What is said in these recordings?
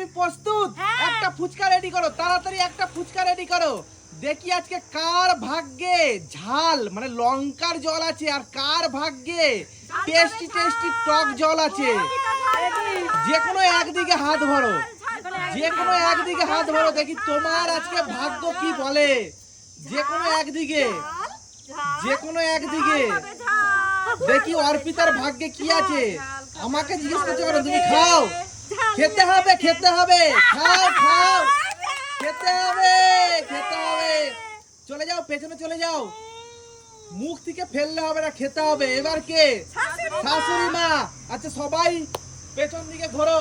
তুমি প্রস্তুত? হ্যাঁ। একটা ফুচকা রেডি করো তাড়াতাড়ি একটা ফুচকা রেডি করো। দেখি আজকে কার ভাগ্যে ঝাল মানে লঙ্কার জল আছে আর কার ভাগ্যে টেস্টি টেস্টি টক জল আছে। যে কোনো একদিকে হাত ভরো। যে কোনো একদিকে হাত ভরো দেখি তোমার আজকে ভাগ্য কি বলে। যে কোনো একদিকে। যে কোনো একদিকে। দেখি অর্পিতার ভাগ্যে কি আছে। আমাকে জিজ্ঞেস করতে পারো তুমি খাও। খেতে হবে খেতে হবে। খাও খাও। খেতে হবে খেতে হবে। চলে যাও পেছনে চলে যাও। মুখ থেকে ফেললে হবে না খেতে হবে। এবার কে? শাশুড়ি মা। আচ্ছা সবাই পেছন দিকে ঘোরো।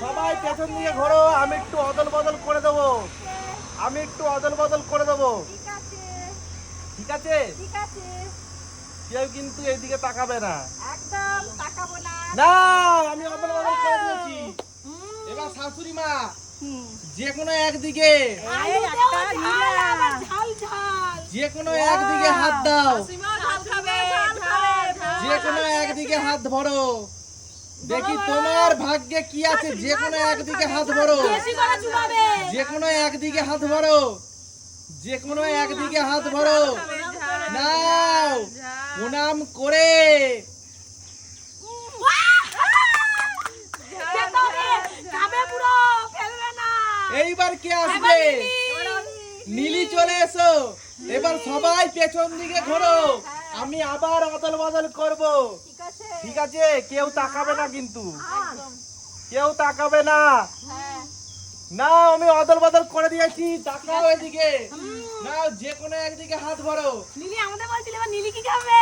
সবাই পেছন দিকে ঘোরো। আমি একটু অদল বদল করে দেবো। আমি একটু অদল বদল করে দেবো। ঠিক আছে? কেউ কিন্তু এইদিকে তাকাবে না। না। আমি অদল বদল করে দিয়েছি। শাশুড়ি মা যে কোনো একদিকে যে কোনো একদিকে হাত দাও। যে কোনো একদিকে হাত ভরো। দেখি তোমার ভাগ্যে কি আছে? যে কোনো একদিকে হাত ভরো। যে কোনো একদিকে হাত ভরো। যে কোনো একদিকে হাত ভরো। নাও। প্রণাম করে। এইবার কে আসবে? নীলি। চলে এসো। এবার সবাই পেছন দিকে ঘোরো। আমি আবার অদল বদল করব। ঠিক আছে? কেউ তাকাবে না কিন্তু। কেউ তাকাবে না। না আমি অদল বদল করে দিয়েছি। তাকাও এদিকে। না যে কোনো একদিকে হাত ভরো নীলি আমাদের বলছিল এবার নীলি কি খাবে?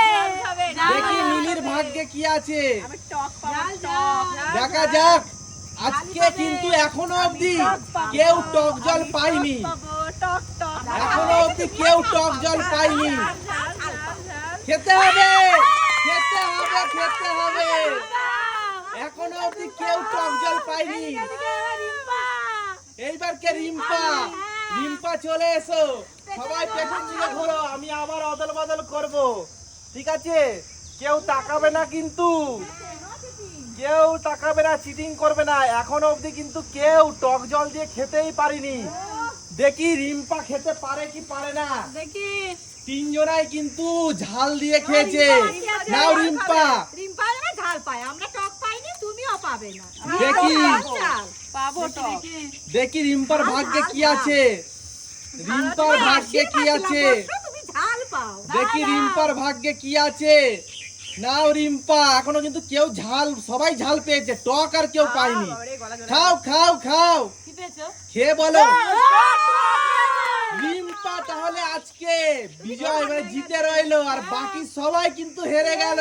দেখি নীলির ভাগ্যে কি আছে। দেখা যাক। আজকে কিন্তু এখনও অবধি কেউ টক জল পাইনি। এখনও অবধি কেউ টক জল পাইনি। খেতে হবে খেতে হবে খেতে হবে। এখনও অবধি কেউ টক জল পাইনি। এইবার কে রিম্পা? রিম্পা চলে এসো। সবাই পেছন দিকে ঘোরো আমি আবার অদল বদল করব। ঠিক আছে? কেউ তাকাবে না কিন্তু। কেউ তাকাবে না চিটিং করবে না। এখনও অবধি কিন্তু কেউ টক জল দিয়ে খেতেই পারিনি। দেখি রিম্পা খেতে পারে কি পারে না। দেখি। তিনজনাই কিন্তু ঝাল দিয়ে খেয়েছে। নাও রিম্পা। রিম্পা ঝাল পায় আমরা টক পাইনি তুমিও পাবে না। দেখি। পাবো টক। দেখি। রিম্পার ভাগ্যে কি আছে। রিম্পার ভাগ্যে কি আছে। তুমি ঝাল পাও। দেখি রিম্পার ভাগ্যে কি আছে। নাও রিম্পা এখনও কিন্তু কেউ ঝাল সবাই ঝাল পেয়েছে টক আর কেউ পায়নি। খাও খাও খাও। খেয়ে বলো। রিম্পা তাহলে আজকে বিজয় মানে জিতে রইল আর বাকি সবাই কিন্তু হেরে গেল।